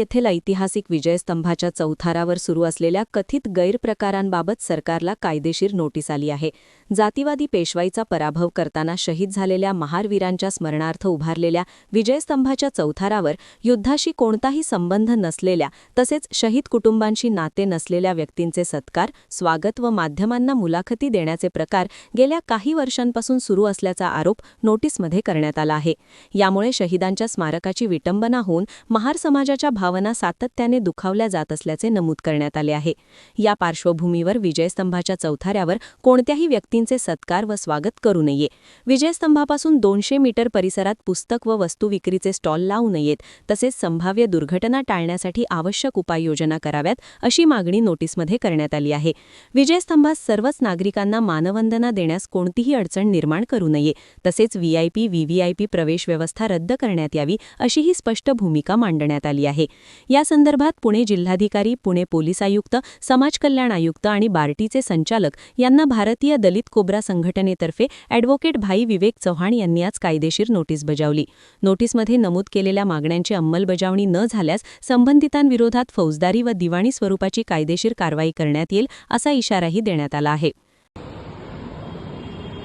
येथील ऐतिहासिक विजयस्तंभाच्या चौथारावर सुरू असलेल्या कथित गैरप्रकारांबाबत सरकारला कायदेशीर नोटीस आली आहे. जातीवादी पेशवाईचा पराभव करताना शहीद झालेल्या महारवीरांच्या स्मरणार्थ उभारलेल्या विजयस्तंभाच्या चौथारावर युद्धाशी कोणताही संबंध नसलेल्या तसेच शहीद कुटुंबांशी नाते नसलेल्या व्यक्तींचे सत्कार स्वागत व माध्यमांना मुलाखती देण्याचे प्रकार गेल्या काही वर्षांपासून सुरू असल्याचा आरोप नोटीसमध्ये करण्यात आला आहे. यामुळे शहीदांच्या स्मारकाची विटंबना होऊन महार समाजाच्या भावना सातत्याने दुखावल्या जात असल्याचे नमूद करण्यात आले आहे. या पार्श्वभूमीवर विजयस्तंभाच्या चौथाऱ्यावर कोणत्याही व्यक्तींचे सत्कार व स्वागत करू नये. विजयस्तंभापासून दोनशे मीटर परिसरात पुस्तक व वस्तू विक्रीचे स्टॉल लावू नयेत तसेच संभाव्य दुर्घटना टाळण्यासाठी आवश्यक उपाययोजना कराव्यात अशी मागणी नोटीसमध्ये करण्यात आली आहे. विजयस्तंभास सर्वच नागरिकांना मानवंदना देण्यास कोणतीही अडचण निर्माण करू नये तसेच व्हीआयपी व्हीव्हीआयपी प्रवेश व्यवस्था रद्द करण्यात यावी अशीही स्पष्ट भूमिका मांडण्यात आली आहे. या संदर्भात पुणे जिल्हाधिकारी पुणे पोलीस आयुक्त समाज कल्याण आयुक्त आणि बार्टीचे संचालक यांना भारतीय दलित कोब्रा संघटनेतर्फे अॅडव्होकेट भाई विवेक चव्हाण यांनी आज कायदेशीर नोटीस बजावली. नोटीसमध्ये नमूद केलेल्या मागण्यांची अंमलबजावणी न झाल्यास संबंधितांविरोधात फौजदारी व दिवाणी स्वरूपाची कायदेशीर कारवाई करण्यात येईल असा इशाराही देण्यात आला आहे.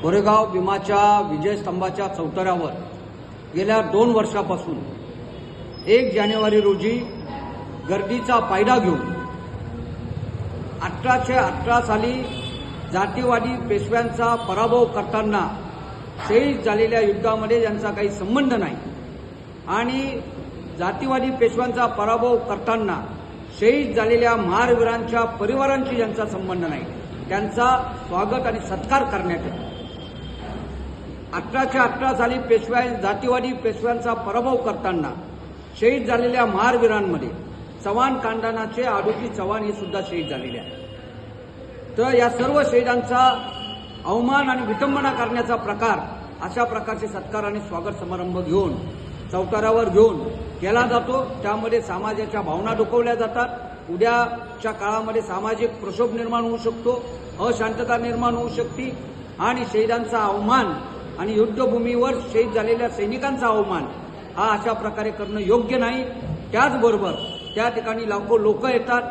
कोरेगाव भीमाच्या विजयस्तंभाच्या चौतऱ्यावर गेल्या दोन वर्षापासून एक जानेवारी रोजी गर्दीचा फायदा घेऊन अठराशे अठरा साली जातीवादी पेशव्यांचा पराभव करताना शहीद झालेल्या युद्धामध्ये यांचा काही संबंध नाही. आणि जातीवादी पेशव्यांचा पराभव करताना शहीद झालेल्या महारवीरांच्या परिवारांशी ज्यांचा संबंध नाही. त्यांचा स्वागत आणि सत्कार करण्यात येतो. अठराशे अठरा साली पेशव्या जातीवादी पेशव्यांचा पराभव करताना शहीद झालेल्या महारवीरांमध्ये चव्हाण कांडानाचे आडोजी चव्हाण हे सुद्धा शहीद झालेले आहेत. तर या सर्व शहीदांचा अवमान आणि विटंबना करण्याचा प्रकार अशा प्रकारचे सत्कार आणि स्वागत समारंभ घेऊन चौकारावर घेऊन केला जातो. त्यामध्ये समाजाच्या भावना दुखवल्या जातात. उद्याच्या काळामध्ये सामाजिक प्रक्षोभ निर्माण होऊ शकतो अशांतता निर्माण होऊ शकते आणि शहीदांचा अवमान आणि युद्धभूमीवर शहीद झालेल्या सैनिकांचा अवमान हा अशा प्रकारे करणं योग्य नाही. त्याचबरोबर त्या ठिकाणी लाखो लोक येतात.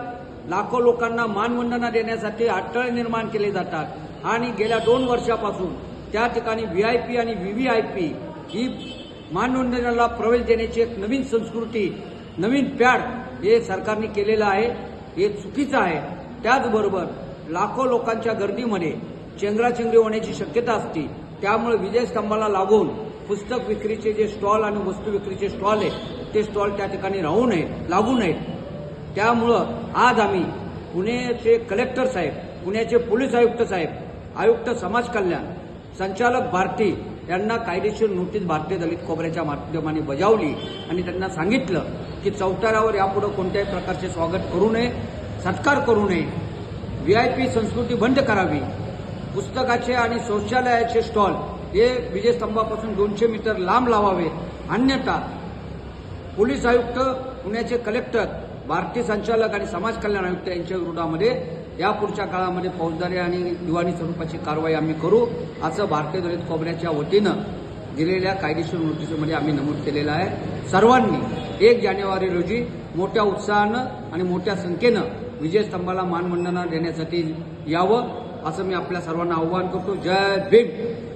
लाखो लोकांना मानवंदना देण्यासाठी अडथळे निर्माण केले जातात. आणि गेल्या दोन वर्षापासून त्या ठिकाणी व्ही आय पी आणि व्ही व्ही आय पी ही मानवंदनाला प्रवेश देण्याची एक नवीन संस्कृती नवीन पॅड हे सरकारने केलेलं आहे. हे चुकीचं आहे. त्याचबरोबर लाखो लोकांच्या गर्दीमध्ये चेंगराचेंगरी होण्याची शक्यता असते. त्यामुळे विजयस्तंभाला लागून पुस्तक विक्रीचे जे स्टॉल आणि वस्तू विक्रीचे स्टॉल आहेत ते स्टॉल त्या ठिकाणी राहू नयेत लागू नयेत. त्यामुळं आज आम्ही पुण्याचे कलेक्टर साहेब पुण्याचे पोलीस आयुक्त साहेब आयुक्त समाज कल्याण संचालक भारती यांना कायदेशीर नोटीस भारतीय दलित खोबऱ्याच्या माध्यमाने बजावली आणि त्यांना सांगितलं की चौतारावर यापुढे कोणत्याही प्रकारचे स्वागत करू नये सत्कार करू नये. व्ही आय पी संस्कृती बंद करावी. पुस्तकाचे आणि शौचालयाचे स्टॉल हे विजयस्तंभापासून दोनशे मीटर लांब लावावे. अन्यथा पोलीस आयुक्त पुण्याचे कलेक्टर भारतीय संचालक आणि समाज कल्याण आयुक्त यांच्या विरोधामध्ये यापुढच्या काळामध्ये फौजदारी आणि दिवाणी स्वरूपाची कारवाई आम्ही करू असं भारतीय दलित कोबऱ्याच्या वतीनं दिलेल्या कायदेशीर नोटीसमध्ये आम्ही नमूद केलेलं आहे. सर्वांनी एक जानेवारी रोजी मोठ्या उत्साहानं आणि मोठ्या संख्येनं विजयस्तंभाला मानवंदना देण्यासाठी यावं असं मी आपल्या सर्वांना आव्हान करतो. जय भीम!